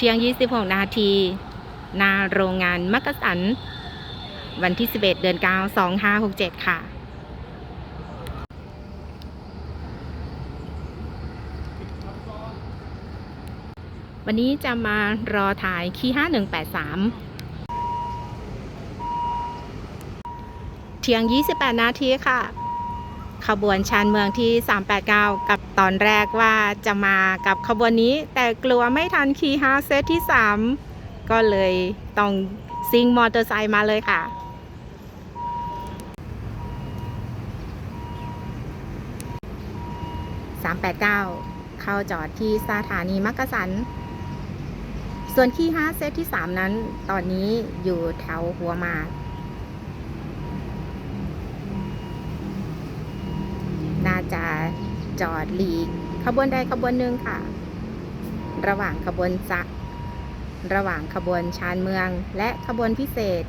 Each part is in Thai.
เที่ยง 26 นาทีหนาโรงงานมักกะสัน วันที่ 11 เดือน 9 2567 ค่ะ วันนี้จะมารอถ่ายคี5183เที่ยง 28 นาทีค่ะ ขบวนชานเมืองที่ 389 กับตอนแรกว่าจะมากับขบวนนี้ แต่กลัวไม่ทันคี5เซตที่ 3 ก็เลยต้องซิงมอเตอร์ไซค์มาเลยค่ะ389 เข้าจอดที่สถานีมักกะสัน ส่วนคี5เซตที่ 3 นั้น ตอนนี้อยู่แถวหัวมาก น่า จะจอดหลีกขบวนใดขบวนหนึ่งค่ะ ระหว่างขบวนจะระหว่างขบวนชานเมืองและขบวนพิเศษ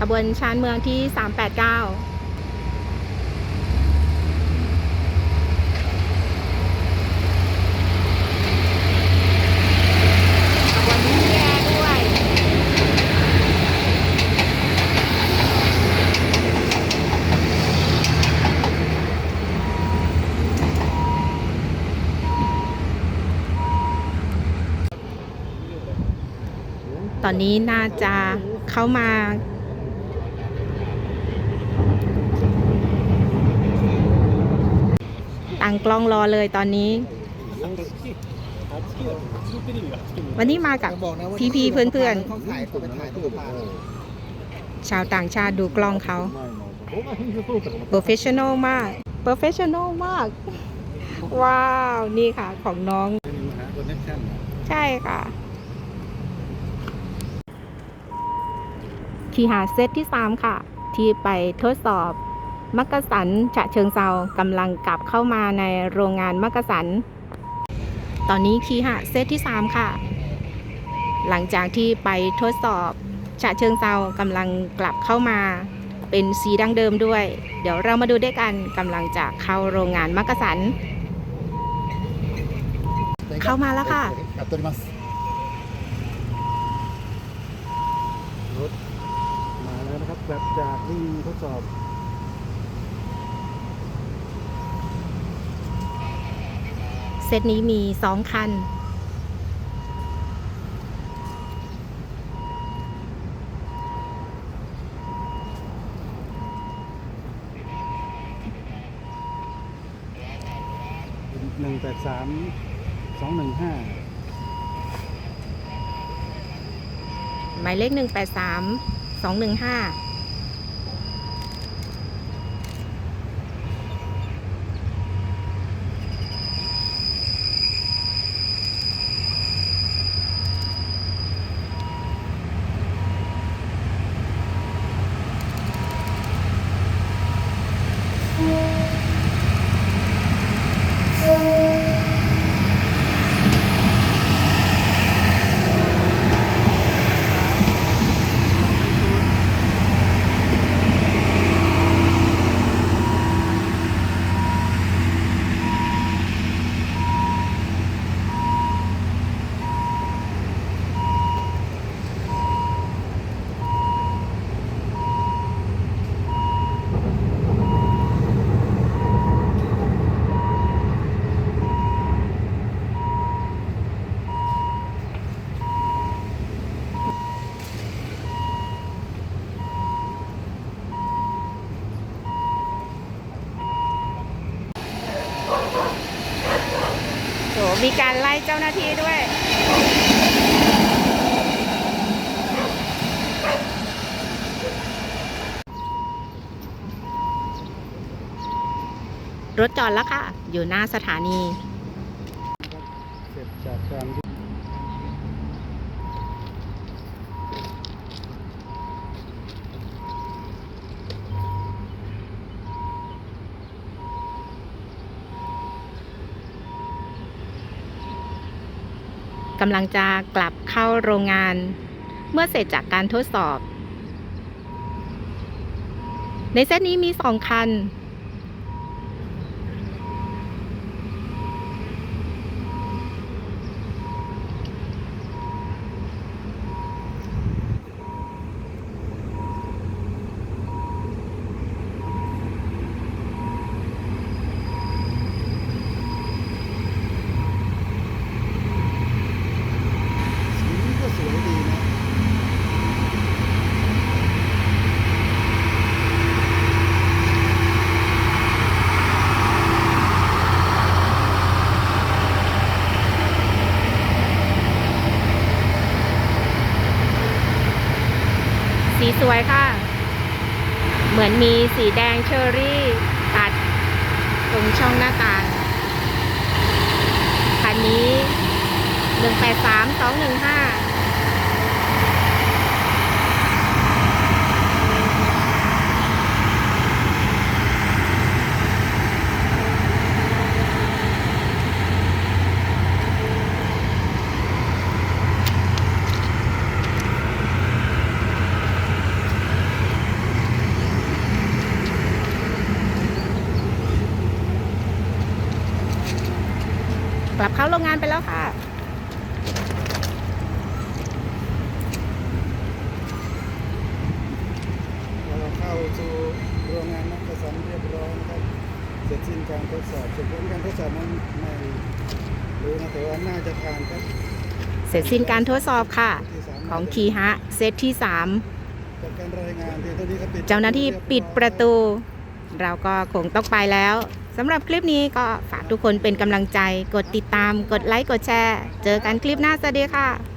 ขบวนชานเมืองที่ 389 ขบวนนี้มีแอร์ด้วย ตอนนี้น่าจะเข้ามาตั้งกล้องรอเลยตอนนี้ วันนี้มากับบอกนะว่าพี่ๆเพื่อนๆเขาถ่ายเขาไปถ่ายตุ๊กตาชาวต่างชาติดูกล้องเขาโปรเฟชชั่นอลมากโปรเฟชชั่นอลมาก ว้าว นี่ค่ะของน้อง ใช่ค่ะ คีหาเซตที่ 3 ค่ะ ที่ไปทดสอบ มักกะสันฉะเชิงเซากำลังกลับเข้ามาในโรงงานมักกะสัน ตอนนี้คีหาเซตที่ 3 ค่ะ หลังจากที่ไปทดสอบฉะเชิงเซากำลังกลับเข้ามา เป็นสีดังเดิมด้วย เดี๋ยวเรามาดูด้วยกันกำลังจะเข้าโรงงานมักกะสัน เข้ามาแล้วค่ะ แล้วนะครับแบบจากที่ทดสอบเซตนี้มี2คัน หนึ่งแปดสามสองหนึ่งห้าหมายเลข 183 215 โห มีการไล่เจ้าหน้าที่ด้วย รถจอดแล้วค่ะ อยู่หน้าสถานี เสร็จจากการที่ กำลังจะกลับเข้าโรงงาน เมื่อเสร็จจากการทดสอบ ในเซตนี้มี 2 คัน สีก็สวยดีนะ สีสวยค่ะ เหมือนมีสีแดงเชอรี่ ตัดตรงช่องหน้าต่างคันนี้ 183 215 ก ลับเข้าโรงงานไปแล้วค่ะ เราเข้าสู่โรงงานนักสันเรียบร้อยนะครับเสร็จสิ้นการทดสอบส่วนผลการทดสอบนั้นไม่รู้นะแต่ว่าน่าจะผ่านครับเสร็จสิ้นการทดสอบค่ะที่สามของคีฮะเซตที่จากการรายงานเพียงเท่านี้ครับ3เจ้าหน้าที่ปิดประตู เราก็คงต้องไปแล้ว สำหรับคลิปนี้ก็ฝากทุกคนเป็นกำลังใจ กดติดตาม กดไลค์ กดแชร์ เจอกันคลิปหน้า สวัสดีค่ะ